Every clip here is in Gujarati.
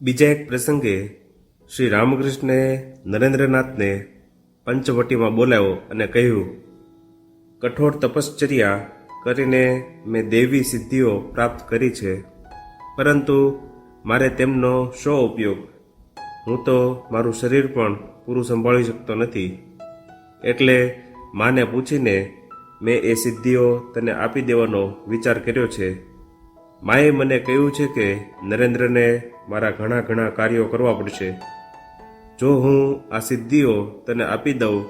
બીજા એક પ્રસંગે શ્રી રામકૃષ્ણે નરેન્દ્રનાથને પંચવટીમાં બોલાવ્યો અને કહ્યું, કઠોર તપશ્ચર્યા કરીને મેં દેવી સિદ્ધિઓ પ્રાપ્ત કરી છે, પરંતુ મારે તેમનો શો ઉપયોગ? હું તો મારું શરીર પણ પૂરું સંભાળી શકતો નથી. એટલે માને પૂછીને મેં એ સિદ્ધિઓ તને આપી દેવાનો વિચાર કર્યો છે. માએ મને કહ્યું છે કે નરેન્દ્રને મારા ઘણા ઘણા કાર્યો કરવા પડશે. જો હું આ સિદ્ધિઓ તને આપી દઉં,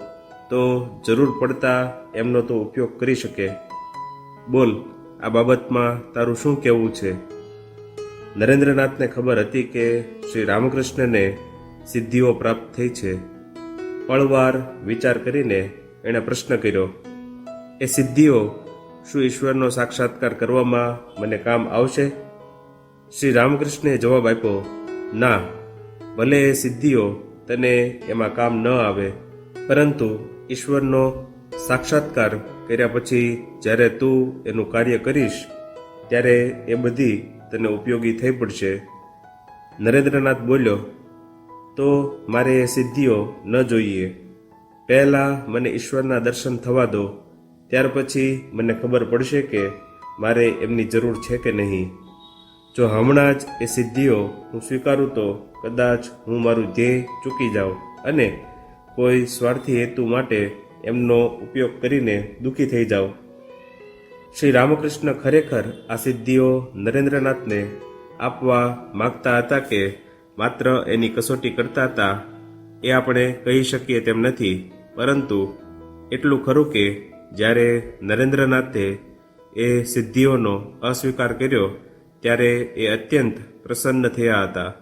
તો જરૂર પડતા એમનો તો ઉપયોગ કરી શકે. બોલ, આ બાબતમાં તારું શું કહેવું છે? નરેન્દ્રનાથને ખબર હતી કે શ્રી રામકૃષ્ણને સિદ્ધિઓ પ્રાપ્ત થઈ છે. પળવાર વિચાર કરીને એણે પ્રશ્ન કર્યો, એ સિદ્ધિઓ શું ઈશ્વરનો સાક્ષાત્કાર કરવામાં મને કામ આવશે? શ્રી રામકૃષ્ણે જવાબ આપ્યો, ના, ભલે સિદ્ધિઓ તને એમાં કામ ન આવે, પરંતુ ઈશ્વરનો સાક્ષાત્કાર કર્યા પછી જ્યારે તું એનું કાર્ય કરીશ, ત્યારે એ બધી તને ઉપયોગી થઈ પડશે. નરેન્દ્રનાથ બોલ્યો, તો મારે એ સિદ્ધિઓ ન જોઈએ. પહેલાં મને ઈશ્વરના દર્શન થવા દો. ત્યાર પછી મને ખબર પડશે કે મારે એમની જરૂર છે કે નહીં. જો હમણાં જ એ સિદ્ધિઓ હું સ્વીકારું તો કદાચ હું મારું ધ્યેય ચૂકી જાઉં અને કોઈ સ્વાર્થી હેતુ માટે એમનો ઉપયોગ કરીને દુઃખી થઈ જાઉં. શ્રી રામકૃષ્ણ ખરેખર આ સિદ્ધિઓ નરેન્દ્રનાથને આપવા માગતા હતા કે માત્ર એની કસોટી કરતા હતા એ આપણે કહી શકીએ તેમ નથી, પરંતુ એટલું ખરું કે જ્યારે નરેન્દ્રનાથે એ સિદ્ધિઓનો અસ્વીકાર કર્યો ત્યારે એ અત્યંત પ્રસન્ન થયા હતા.